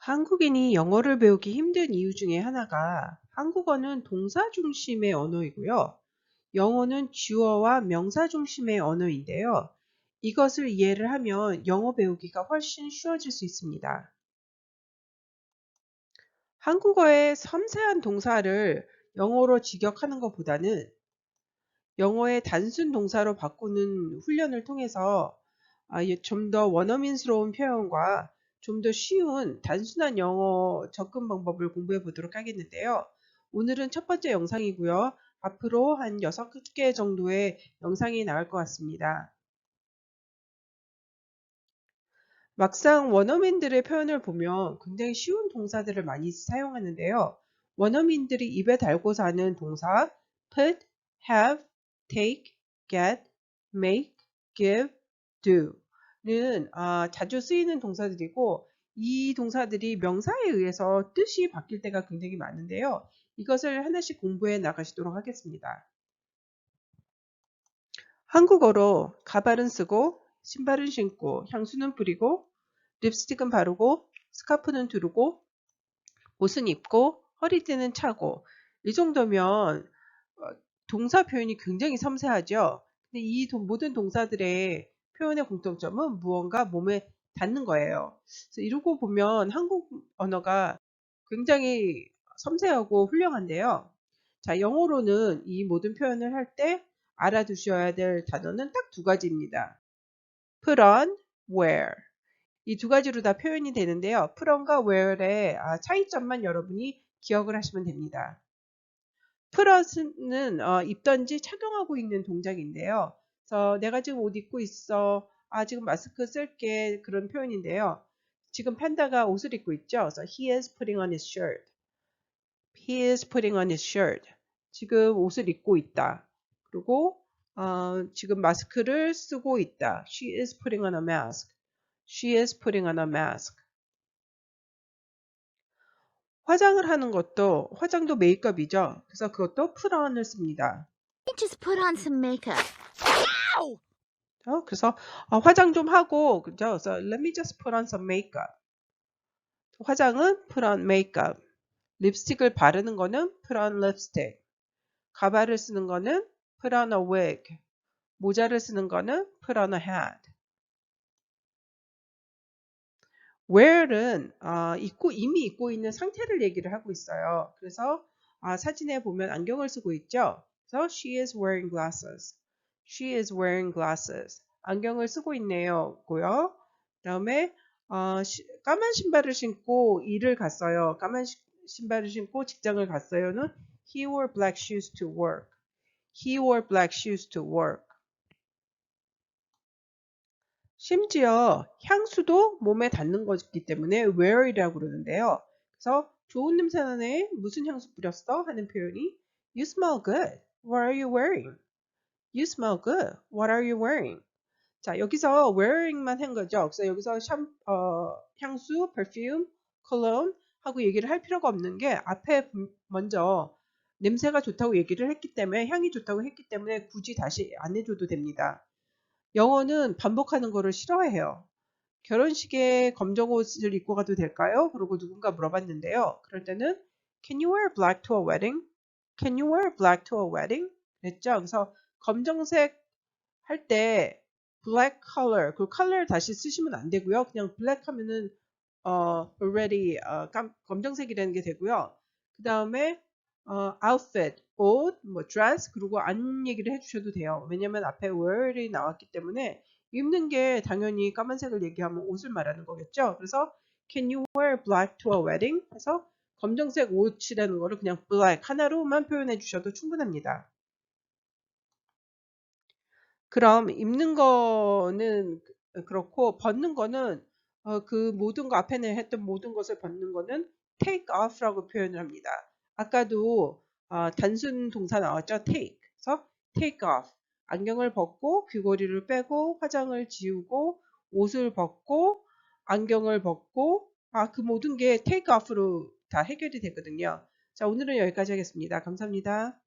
한국인이 영어를 배우기 힘든 이유 중에 하나가 한국어는 동사 중심의 언어이고요. 영어는 주어와 명사 중심의 언어인데요. 이것을 이해를 하면 영어 배우기가 훨씬 쉬워질 수 있습니다. 한국어의 섬세한 동사를 영어로 직역하는 것보다는 영어의 단순 동사로 바꾸는 훈련을 통해서 아, 좀더 원어민스러운 표현과 좀 더 쉬운 단순한 영어 접근 방법을 공부해 보도록 하겠는데요. 오늘은 첫 번째 영상이고요. 앞으로 한 6개 정도의 영상이 나올 것 같습니다. 막상 원어민들의 표현을 보면 굉장히 쉬운 동사들을 많이 사용하는데요. 원어민들이 입에 달고 사는 동사 put, have, take, get, make, give, do 는 아, 자주 쓰이는 동사들이고 이 동사들이 명사에 의해서 뜻이 바뀔 때가 굉장히 많은데요. 이것을 하나씩 공부해 나가시도록 하겠습니다. 한국어로 가발은 쓰고 신발은 신고 향수는 뿌리고 립스틱은 바르고 스카프는 두르고 옷은 입고 허리띠는 차고 이 정도면 어, 동사 표현이 굉장히 섬세하죠. 근데 이 모든 동사들의 표현의 공통점은 무언가 몸에 닿는 거예요. 그래서 이러고 보면 한국 언어가 굉장히 섬세하고 훌륭한데요. 자, 영어로는 이 모든 표현을 할 때 알아두셔야 될 단어는 딱 두 가지입니다. put on, wear. 이 두 가지로 다 표현이 되는데요. put on과 wear의 아, 차이점만 여러분이 기억을 하시면 됩니다. put on은 어, 입던지 착용하고 있는 동작인데요. 그래서 내가 지금 옷 입고 있어. 아, 지금 마스크 쓸게. 그런 표현인데요. 지금 판다가 옷을 입고 있죠. 그래서 he is putting on his shirt. He is putting on his shirt. 지금 옷을 입고 있다. 그리고 어, 지금 마스크를 쓰고 있다. She is putting on a mask. She is putting on a mask. 화장을 하는 것도 화장도 메이크업이죠. 그래서 그것도 put on을 씁니다. just put on some makeup. 어, 그래서 어, 화장 좀 하고 그죠? 그래서 let me just put on some makeup. 화장은 put on makeup. 립스틱을 바르는 거는 put on lipstick. 가발을 쓰는 거는 put on a wig. 모자를 쓰는 거는 put on a hat. wear은 어, 입고 이미 입고 있는 상태를 얘기를 하고 있어요. 그래서 아, 사진에 보면 안경을 쓰고 있죠. 그래서 she is wearing glasses. She is wearing glasses. 안경을 쓰고 있네요. 고요. 다음에 어, 시, 까만 신발을 신고 일을 갔어요. 까만 시, 신발을 신고 직장을 갔어요는 He wore black shoes to work. He wore black shoes to work. 심지어 향수도 몸에 닿는 거기 때문에 wear이라고 그러는데요. 그래서 좋은 냄새 나네. 무슨 향수 뿌렸어? 하는 표현이 You smell good. What are you wearing? You smell good. What are you wearing? 자, 여기서 wearing만 한 거죠. 그래서 여기서 샴, 어, 향수, perfume, cologne 하고 얘기를 할 필요가 없는 게 앞에 먼저 냄새가 좋다고 얘기를 했기 때문에 향이 좋다고 했기 때문에 굳이 다시 안 해줘도 됩니다. 영어는 반복하는 거를 싫어해요. 결혼식에 검정 옷을 입고 가도 될까요? 그러고 누군가 물어봤는데요. 그럴 때는 Can you wear black to a wedding? Can you wear black to a wedding? 그랬죠. 그래서 검정색 할 때 black color 그 컬러를 다시 쓰시면 안 되고요. 그냥 black 하면은 어, already 어, 깜, 검정색이라는 게 되고요. 그 다음에 어, outfit 옷, 뭐 dress 그리고 안 얘기를 해주셔도 돼요. 왜냐면 앞에 wear이 나왔기 때문에 입는 게 당연히 까만색을 얘기하면 옷을 말하는 거겠죠. 그래서 can you wear black to a wedding? 해서 검정색 옷이라는 거를 그냥 black 하나로만 표현해 주셔도 충분합니다. 그럼 입는 거는 그렇고 벗는 거는 어, 그 모든 거 앞에는 했던 모든 것을 벗는 거는 take off라고 표현을 합니다. 아까도 어, 단순 동사 나왔죠. take. 그래서 take off. 안경을 벗고 귀걸이를 빼고 화장을 지우고 옷을 벗고 안경을 벗고 아, 그 모든 게 take off로 다 해결이 되거든요. 자, 오늘은 여기까지 하겠습니다. 감사합니다.